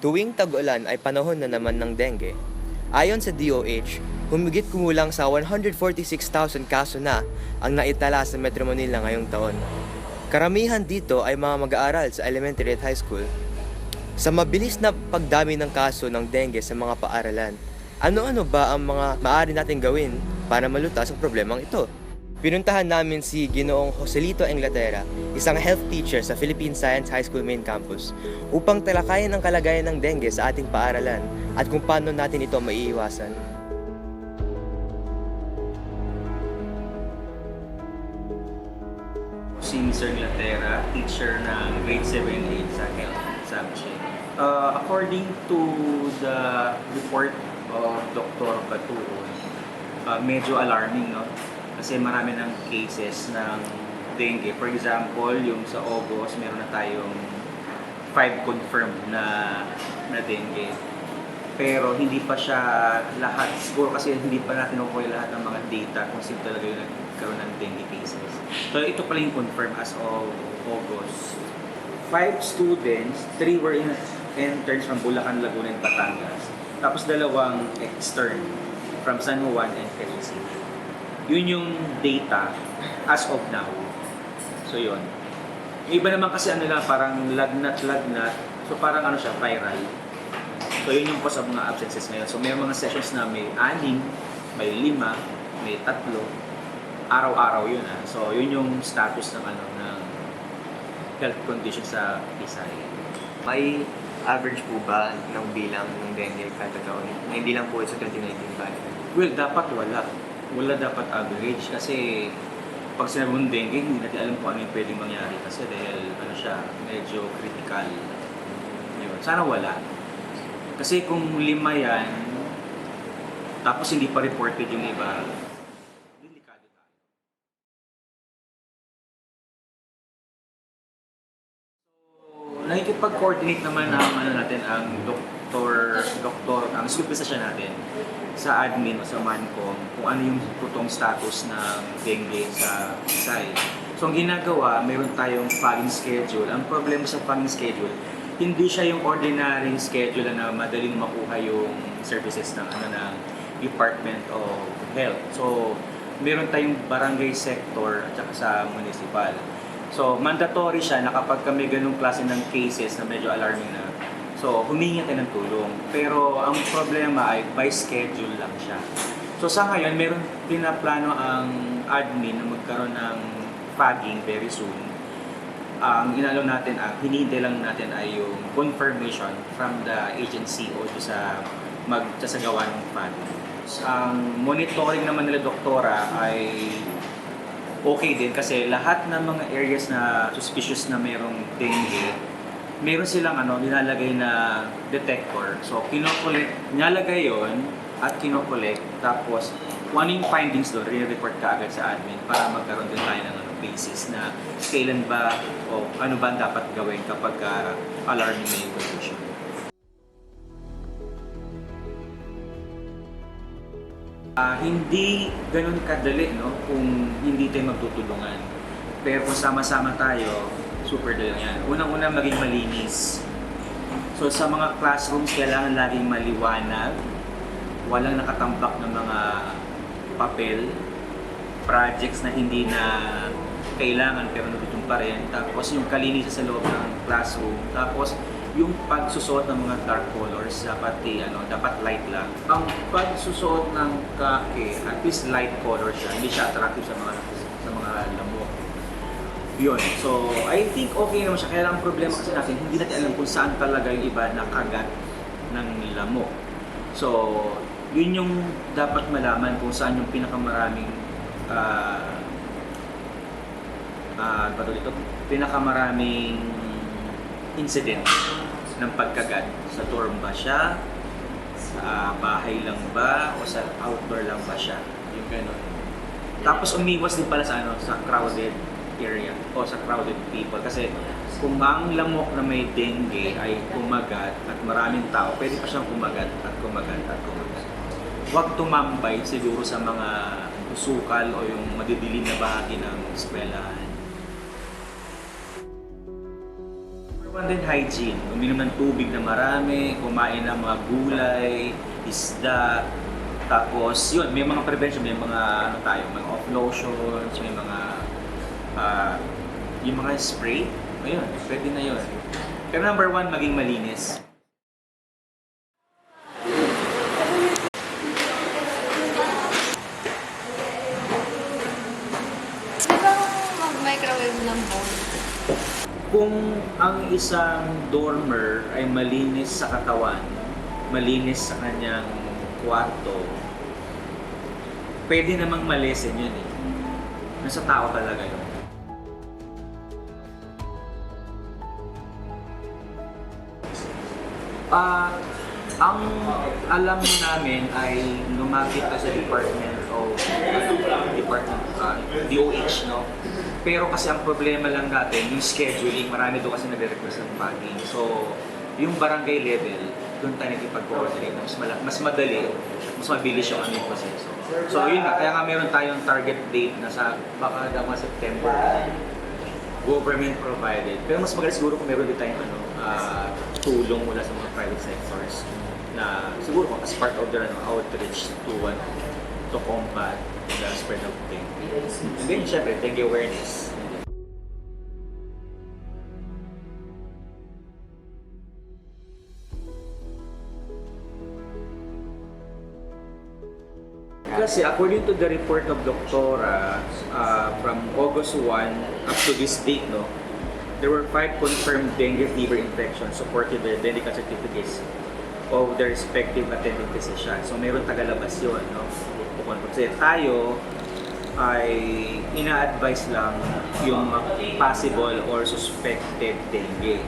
Tuwing tag-ulan ay panahon na naman ng dengue. Ayon sa DOH, humigit kumulang sa 146,000 kaso na ang naitala sa Metro Manila ngayong taon. Karamihan dito ay mga mag-aaral sa elementary at high school. Sa mabilis na pagdami ng kaso ng dengue sa mga paaralan, ano-ano ba ang mga maaari natin gawin para malutas ang problemang ito? Pinuntahan namin si Ginoong Joselito Englatera, isang health teacher sa Philippine Science High School Main Campus, upang talakayan ang kalagayan ng dengue sa ating paaralan at kung paano natin ito maiiwasan. si Mr. Latera, teacher ng grade 7 and 8 sa health subject. Uh, according to the report of Dr. Batuon, uh, medyo alarming, no? Kasi marami ng cases ng dengue. For example, yung sa August, meron na tayong 5 confirmed na na dengue. Pero hindi pa siya lahat, siguro kasi hindi pa natin nakukuha lahat ng mga data kung sino talaga yung nagkaroon ng dengue cases. So ito pala yung confirmed as of August. Five students, three were in, interns from Bulacan, Laguna, and Batangas. Tapos dalawang extern from San Juan and Quezon City. Yun yung data as of now. So yun. Yung iba naman kasi ano lang, parang lagnat-lagnat. So parang ano siya, viral. So yun yung cause of mga absences ngayon. So may mga sessions na may anim, may lima, may tatlo. Araw-araw yun ah. So yun yung status ng ano ng health condition sa Pisay. May average po ba ng bilang ng dengue kada taon? Hindi lang po sa 2019 ba? Well, dapat wala. Wala dapat average kasi pag sinabi mong dengue, hindi natin alam kung ano yung pwedeng mangyari kasi dahil ano siya, medyo critical. Yun. Sana wala. Kasi kung lima yan, tapos hindi pa reported yung iba. So, nakikipag-coordinate naman ang ano natin ang doktor, doktor, ang supervisor natin sa admin o sa Mancom kung ano yung totoong status ng dengue sa Pisay. So ang ginagawa, mayroon tayong fogging schedule. Ang problema sa fogging schedule, hindi siya yung ordinary schedule na madaling makuha yung services ng ano ng Department of Health. So meron tayong barangay sector at saka sa municipal. So mandatory siya na kapag kami ganung klase ng cases na medyo alarming na, So, humingi tayo ng tulong. Pero ang problema ay by schedule lang siya. So, sa ngayon, meron pinaplano ang admin na magkaroon ng fogging very soon. Ang inalo natin, ang hinihintay lang natin ay yung confirmation from the agency o sa magsasagawa ng fogging. Ang monitoring naman nila doktora ay okay din kasi lahat ng mga areas na suspicious na mayroong dengue, meron silang ano, nilalagay na detector. So, kinokollect, nilalagay yon at kinokollect. Tapos, kung ano yung findings doon, re-report ka agad sa admin para magkaroon din tayo ng ano, basis na kailan ba o ano ba ang dapat gawin kapag uh, alarming na yung condition. Ah, hindi ganun kadali no kung hindi tayo magtutulungan. Pero kung sama-sama tayo, super dali yan. Unang-una maging malinis. So sa mga classrooms kailangan laging maliwanag, walang nakatambak ng mga papel, projects na hindi na kailangan pero nandun pa rin. Tapos yung kalinisan sa loob ng classroom. Tapos yung pagsusuot ng mga dark colors dapat eh, ano, dapat light lang. Ang pagsusuot ng kake, at least light color siya, hindi siya attractive sa mga. Yun. So, I think okay naman siya. Kaya lang ang problema kasi natin, hindi natin alam kung saan talaga yung iba nakagat ng lamok. So, yun yung dapat malaman kung saan yung pinakamaraming ah uh, dito, pinakamaraming incident ng pagkagat. Sa dorm ba siya? Sa bahay lang ba? O sa outdoor lang ba siya? Yung ganun. Tapos umiwas din pala sa ano sa crowded area o sa crowded people kasi kung ang lamok na may dengue ay kumagat at maraming tao, pwede pa siyang kumagat at kumagat at kumagat. Huwag tumambay siguro sa mga usukal o yung madidilim na bahagi ng eskwelahan. Number And then hygiene, uminom ng tubig na marami, kumain ng mga gulay, isda, tapos yun, may mga prevention, may mga ano tayo, mga off lotions, may mga ah, yung mga spray, ayun, pwede na yun. Pero number one, maging malinis. Mag-microwave ng bowl? Kung ang isang dormer ay malinis sa katawan, malinis sa kanyang kwarto, pwede namang malesen yun eh. Nasa tao talaga yun. Ah, ang alam namin ay lumapit ka sa Department of ano, Department ah, DOH, no? Pero kasi ang problema lang natin, yung scheduling, marami doon kasi nagre-request ng funding. So, yung barangay level, doon tayo nagkipag-coordinate. Mas, mala- mas madali, mas mabilis yung aming proseso. So, yun nga. Kaya nga meron tayong target date na sa baka daw September government provided. Pero mas maganda siguro kung meron din tayong ano, ah, tulong mula sa mga private sectors na siguro as part of their ano, outreach to ano, to combat the spread of dengue. And then, syempre, dengue awareness. Kasi according to the report of Doctora, uh, from August 1 up to this date, no, there were five confirmed dengue fever infections supported by medical certificates of their respective attending physicians. So meron tagalabas yun, no? Bukod kasi tayo ay ina-advise lang yung possible or suspected dengue.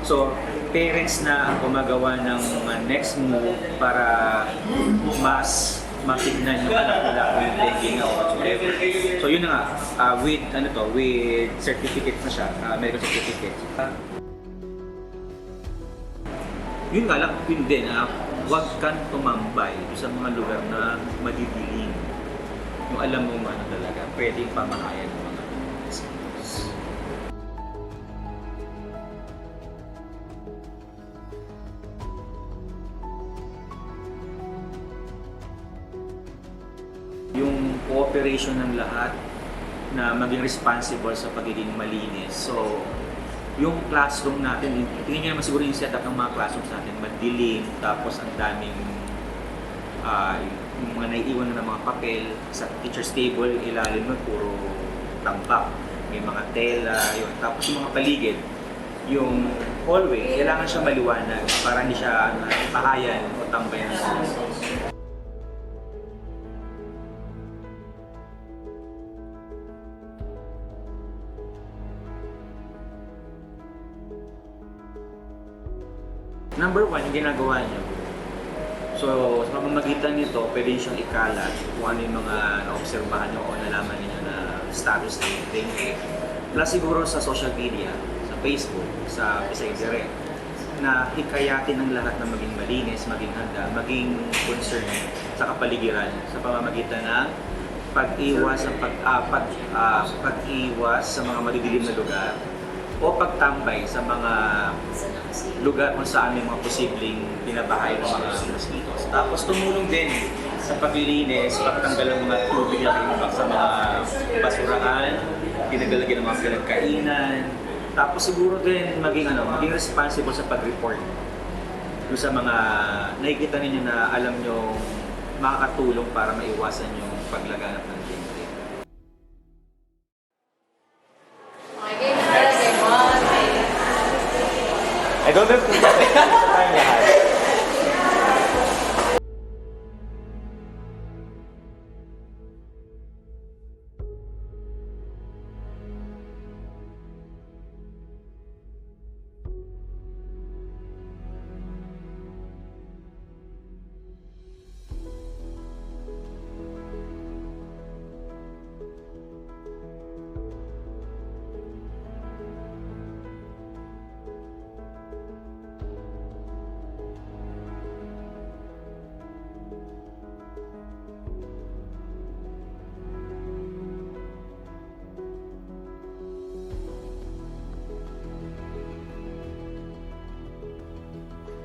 So, parents na ang gumagawa ng uh, next move para mas matignan yung anak nila kung yung dengue nga o whatsoever. So yun na nga, uh, with ano to, with certificate na siya, uh, medical certificate. Yun nga lang, yun din, ah, huwag kang tumambay sa mga lugar na madidilim. Yung alam mo ano talaga, pwedeng pamahayan ng cooperation ng lahat na maging responsible sa pagiging malinis. So, yung classroom natin, tingnan niyo naman siguro yung setup ng mga classrooms natin, madilim, tapos ang daming ah, yung mga naiiwan na ng mga papel sa teacher's table, ilalim nun puro tambak. May mga tela, yun. Tapos yung mga paligid, yung hallway, kailangan siya maliwanag para hindi siya pahayan o tambayan Number one, yung ginagawa niyo. So, sa pamamagitan nito, pwede siyang ikalat kung ano yung mga naobserbahan niyo o nalaman niyo na status ng dengue. Plus siguro sa social media, sa Facebook, sa Pisay na hikayatin ng lahat na maging malinis, maging handa, maging concern sa kapaligiran sa pamamagitan ng pag-iwas sa pag, ah, pag, ah, pag-iwas sa mga madidilim na lugar o pagtambay sa mga lugar kung saan may mga posibleng binabahay ng mga mosquitoes. Tapos tumulong din sa paglilinis, pagtanggal ng mga tubig na imbak sa mga basurahan, pinagalagyan ng mga pinagkainan. Tapos siguro din maging ano, maging responsible sa pag-report doon sa mga nakikita ninyo na alam nyo makakatulong para maiwasan yung paglaganap ng dengue.